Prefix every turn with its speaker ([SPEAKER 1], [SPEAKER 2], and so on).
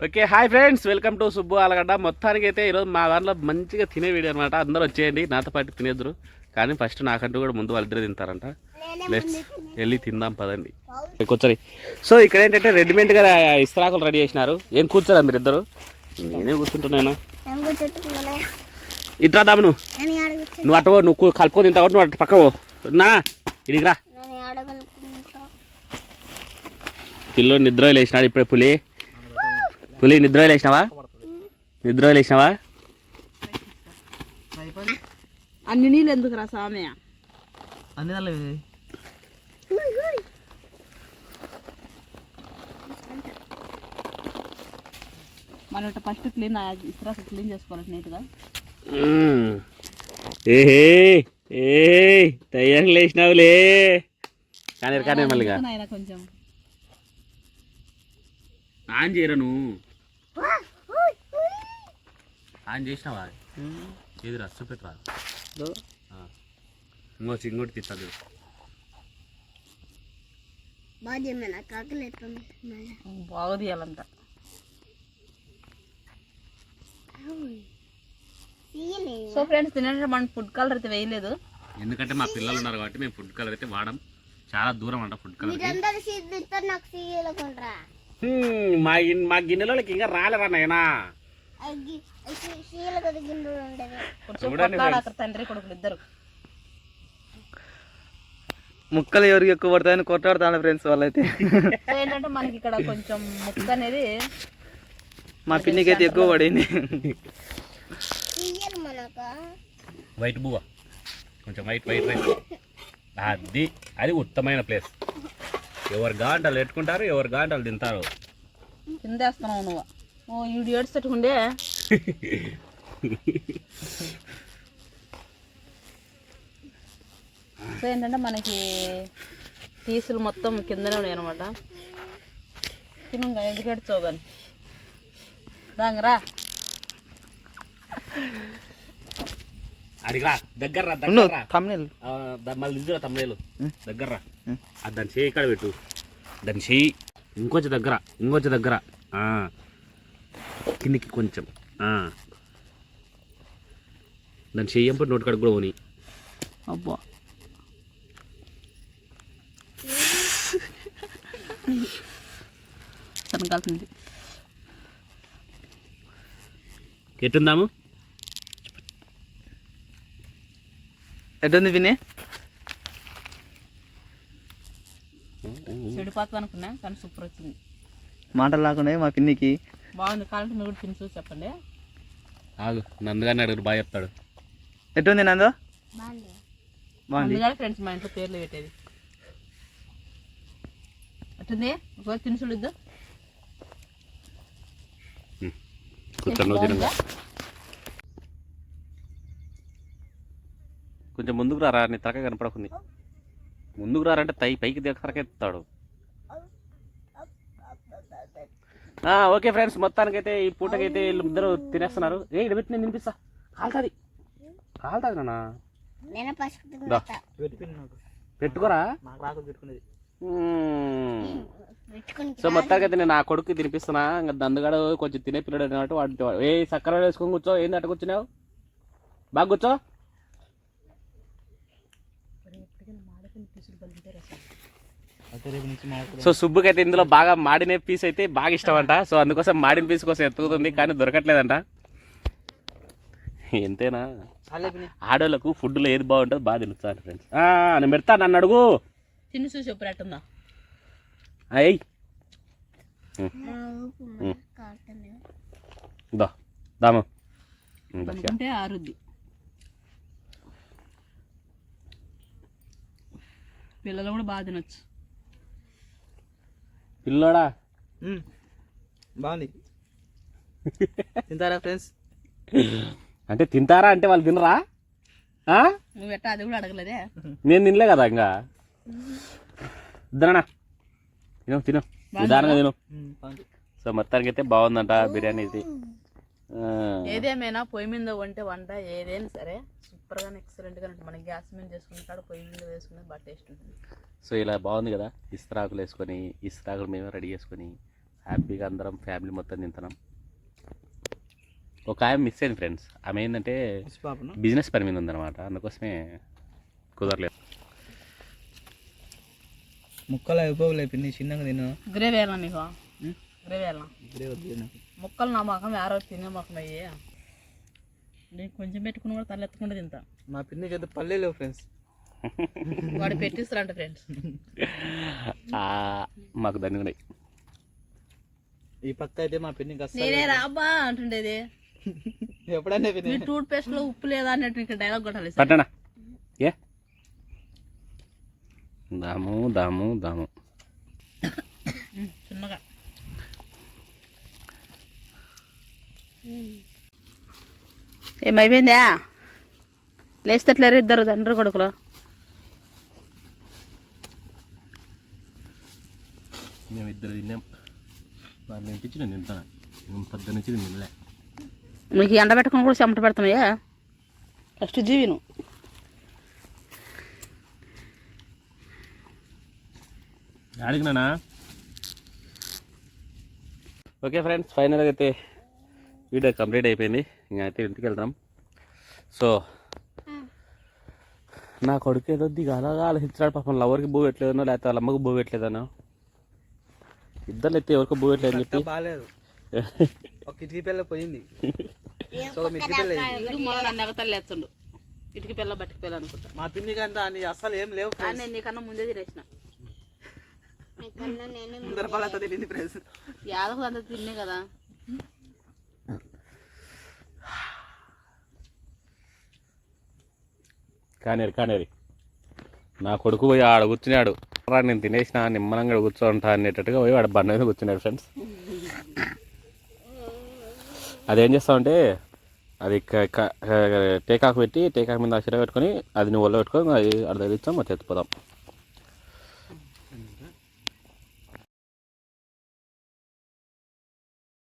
[SPEAKER 1] Okay hi friends. Welcome to Subbu Alagadda. మొత్తానికి అయితే ఈరోజు మా దాంట్లో మంచిగా తినే వీడియో అనమాట అందరూ వచ్చేయండి. నాతో పాటు తినేద్దరు కానీ ఫస్ట్ నాకంటూ కూడా ముందు వాళ్ళిద్దరే తింటారంట. లెట్స్ వెళ్ళి తిందాం పదండి. కూర్చొని సో ఇక్కడ ఏంటంటే రెడీమేడ్గా ఇస్త్రాకులు రెడీ చేసినారు. ఏం కూర్చోరా మీరు ఇద్దరు నేనే కూర్చుంటున్నాను? ఇట్రా దాము నువ్వు నువ్వు అటు నువ్వు కలుపుకొని తింటావు నువ్వు అటు పక్క పో. నా ఇడికి రా. పిల్లో నిద్ర లేచినాడు ఇప్పుడే పులి. పులి నిద్ర లేచినావా? నిద్ర లేచినావా?
[SPEAKER 2] అన్ని నీళ్ళు ఎందుకు రా స్వామి
[SPEAKER 3] అన్ని
[SPEAKER 2] మనం ఫస్ట్ క్లీన్ ఇస్త్రా క్లీన్ చేసుకోవాలి నీట్గా.
[SPEAKER 1] ఏహే ఏ తయ్యారు లేచినావులే. కానీ కానీ
[SPEAKER 2] ఆయన కొంచెం.
[SPEAKER 1] ఆన్ చేయరా నువ్వు? ఆన్ చేసినావా? ఏది రస్సు పెట్టరా ఇంకోటి ఇంకోటి తీస్తాడు
[SPEAKER 2] బాగా తీయాలంట. సో ఫ్రెండ్స్ తినేటప్పుడు మనం ఫుడ్ కలర్ అయితే వేయలేదు.
[SPEAKER 1] ఎందుకంటే మా పిల్లలు ఉన్నారు కాబట్టి మేము ఫుడ్ కలర్ అయితే వాడం. చాలా దూరం అంట ఫుడ్ కలర్ మా మా గిన్నెలోకి ఇంకా రాలేరా నాయనా?
[SPEAKER 2] కొంచెం కొట్లాడు అక్కడ తండ్రి కొడుకులు ఇద్దరు.
[SPEAKER 3] ముక్కలు ఎవరికి ఎక్కువ పడతాయని కొట్టాడుతాను ఫ్రెండ్స్ వాళ్ళైతే.
[SPEAKER 2] ఏంటంటే మనకి ఇక్కడ కొంచెం ముక్క అనేది
[SPEAKER 3] మా పిన్నికి అయితే ఎక్కువ పడింది.
[SPEAKER 1] వైట్ బువ్వ. కొంచెం వైట్ వైట్ వైట్. అది అది ఉత్తమైన ప్లేస్. ఎవరు గాంటలు పెట్టుకుంటారు ఎవరు గాంటలు తింటారు?
[SPEAKER 2] కిందేస్తున్నావు నువ్వు. ఓ ఈడు ఏడ్చేట్టుకుండే సో ఏంటంటే మనకి పీసులు మొత్తం కిందనే ఉన్నాయి అనమాట తిను ఎందుకు ఏడ్చావు కానీ? దాంగరా
[SPEAKER 1] అడిగా దగ్గర దగ్గర మళ్ళీ దగ్గర రా. ఆ, దాని చేయి ఇక్కడ పెట్టు. దాని చేయి ఇంకొంచెం దగ్గర ఇంకొంచెం దగ్గర. ఆ. కిందికి కొంచెం. ఆ. దాని చెయ్యి ఎంపటి నోటి కాడికి కూడా పోని.
[SPEAKER 2] అబ్బా. తనకాల్సింది.
[SPEAKER 1] ఎట్టుందాము?
[SPEAKER 3] ఎట్టుంది పిన్ని
[SPEAKER 2] చెడిపోతుంది అనుకున్నా కానీ సూపర్ వచ్చింది.
[SPEAKER 3] మాటలు రాకుండా మా పిన్నికి.
[SPEAKER 2] బాగుంది. కావాలంటే మీరు కూడా తిని చూసి చెప్పండి.
[SPEAKER 1] ఆగు నందుగానే అడుగురు బాగా చెప్తాడు.
[SPEAKER 3] ఎట్టుంది నందో? బాగుంది.
[SPEAKER 2] అందుకని ఫ్రెండ్స్ మా ఇంట్లో పేర్లు పెట్టేది. అట్టుంది ఒకవేళ తిని చూడద్దు.
[SPEAKER 1] కూర్చొని. కొంచెం ముందుకు రారా నీ తలక కనపడకుంది. ముందుకు రారంటే తై పైకి దిగకరకెత్తాడు ఓకే ఫ్రెండ్స్ మొత్తానికైతే ఈ పూటకైతే వీళ్ళు ఇద్దరు తినేస్తున్నారు. ఏ ఇక్కడ పెట్టి నేను తినిపిస్తా. కాలుతుంది. కాలుతుంది నాన్న. పెట్టుకోరా. సో మొత్తానికి అయితే నేను నా కొడుకు తినిపిస్తున్నా. ఇంకా దందుగాడు కొంచెం తినే పిల్లడు అన్నట్టు వాడు ఏ సక్కర వేసుకొని కూర్చో. ఏంది అట్ట కూర్చున్నావు? బాగా కూర్చో.
[SPEAKER 3] అయితే
[SPEAKER 1] సో సుబ్బుకి అయితే ఇందులో బాగా మాడిన పీస్ అయితే బాగా ఇష్టం అంట సో అందుకోసం మాడిన పీస్ కోసం ఎత్తుకుతుంది కానీ దొరకట్లేదంట. ఎంతేనా? ఆడోళ్ళకు ఫుడ్లో ఏది బాగుంటుందో బాగా తెలుస్తాను ఫ్రెండ్స్ నేను పెడతా నన్ను అడుగు.
[SPEAKER 2] తిని చూసి ఎప్పుడు ఎట్టుందా
[SPEAKER 1] అయ్యి దా దాము.
[SPEAKER 2] ఆరుద్ది. పిల్లలు కూడా బాగా తినొచ్చు.
[SPEAKER 1] పిల్లోడా.
[SPEAKER 3] బాగుంది. తింటారా ఫ్రెండ్స్?
[SPEAKER 1] అంటే తింటారా అంటే వాళ్ళు తినరా? ఆ?
[SPEAKER 2] నువ్వు ఎట్టా అది కూడా అడగలేదే?
[SPEAKER 1] నేను తినలే కదా ఇంకా. ఇద్దరనా తిను తిను. నిదానంగా తిను. సో మొత్తానికి అయితే బాగుందంట బిర్యానీ ఇది.
[SPEAKER 2] ఏదేమైనా పొయ్యి మీద వంటే వంట ఏదైనా సరే. సూపర్గా ఎక్సలెంట్గా ఉంటుంది. మన గ్యాస్ మీద చేసుకుంటాడు పొయ్యి మీద వేసుకునేది బాగా టేస్ట్ ఉంటుంది.
[SPEAKER 1] సో ఇలా బాగుంది కదా? ఇస్త్రాకులు వేసుకొని ఇస్త్రాకులు మేమే రెడీ చేసుకొని హ్యాపీగా అందరం ఫ్యామిలీ మొత్తం తింటున్నాం. ఒక ఆమె మిస్ అయింది ఫ్రెండ్స్ ఆమె ఏంటంటే బిజినెస్ పని మీద ఉందన్నమాట. అందుకోసమే కుదరలేదు.
[SPEAKER 3] ముక్కలు అయిపోలే పిన్ని చిన్నగా తిన్నా
[SPEAKER 2] గ్రేవీ వేయాలా నీకు? గ్రేవీ వేయాలా? ముక్కలు నా మొఖం యారో తినే మొఖం అయ్యి. నేను కొంచెం పెట్టుకుని కూడా తలెత్తకుండా తింటా.
[SPEAKER 3] మా పిన్నికి అయితే పల్లె లేవు ఫ్రెండ్స్
[SPEAKER 2] వాడు పెట్టిస్తారంట ఫ్రెండ్స్
[SPEAKER 1] ఆ, మాకు దండి ఉన్నాయి.
[SPEAKER 3] ఈ పక్క అయితే మా పిన్నికి అస్సలు
[SPEAKER 2] నేనే రాబ్బా అంటుండేది.
[SPEAKER 3] ఎప్పుడైనా పిన్ని
[SPEAKER 2] టూత్ పేస్ట్లో ఉప్పు లేదా అన్నట్టు ఇంకా డైలాగ్ కొట్టాలి సార్.
[SPEAKER 1] పట్టనా? ఏ? దాము దాము దాము.
[SPEAKER 2] చిన్నగా. ఏమైపోయిందా లేస్తట్లేరు ఇద్దరు తండ్రి కొడుకులు.
[SPEAKER 1] మేము ఇద్దరు తిన్నాం. వాళ్ళు తినిపించి నేను తింటాను. నుంచి తినలే.
[SPEAKER 2] మీకు ఎండ పెట్టుకుని కూడా చెమట పెడతామయ్యా ఫస్ట్ జీవి నువ్వు
[SPEAKER 1] అడిగినానా ఓకే ఫ్రెండ్స్ ఫైనల్గా అయితే వీడియో కంప్లీట్ అయిపోయింది. అయితే ఇంటికి వెళ్తాం సో నా కొడుకు ఏదో దిగాలగా ఆలోచించాడు పాపం. లవర్కి బూ పెట్టలేదనో లేకపోతే వాళ్ళ అమ్మకి బూ పెట్టలేదనో. ఇద్దరు అయితే ఎవరికి బూ పెట్టలేదని చెప్పి.
[SPEAKER 3] బాగాలేదు. ఒక కిటికీ పిల్ల పోయింది. సో మిట్టి పిల్ల
[SPEAKER 2] వేస్తుండు ఇటుకి పిల్ల బట్టికి పిల్ల అనుకుంటా.
[SPEAKER 3] మా పిన్నికి అంతా అని అసలు ఏం లేవు
[SPEAKER 2] కానీ నేను నీకన్నా ముందే తినేసిన.
[SPEAKER 3] ముందర పాలతో తెలియదు ఫ్రెండ్స్
[SPEAKER 2] యాదకు అంతా తిన్నే కదా.
[SPEAKER 1] కానేరు కానేరి. నా కొడుకు పోయి ఆడ కూర్చున్నాడు. నేను తినేసిన నిమ్మలంగా కూర్చోంటా అనేటట్టుగా పోయి వాడు బండ మీద కూర్చున్నాడు ఫ్రెండ్స్ అదేం చేస్తామంటే అది టేకాకు పెట్టి టేకాకు మీద అక్షర పెట్టుకొని అది నువ్వు ఒళ్ళో పెట్టుకొని అది అక్కడ తగిలిస్తాం మరి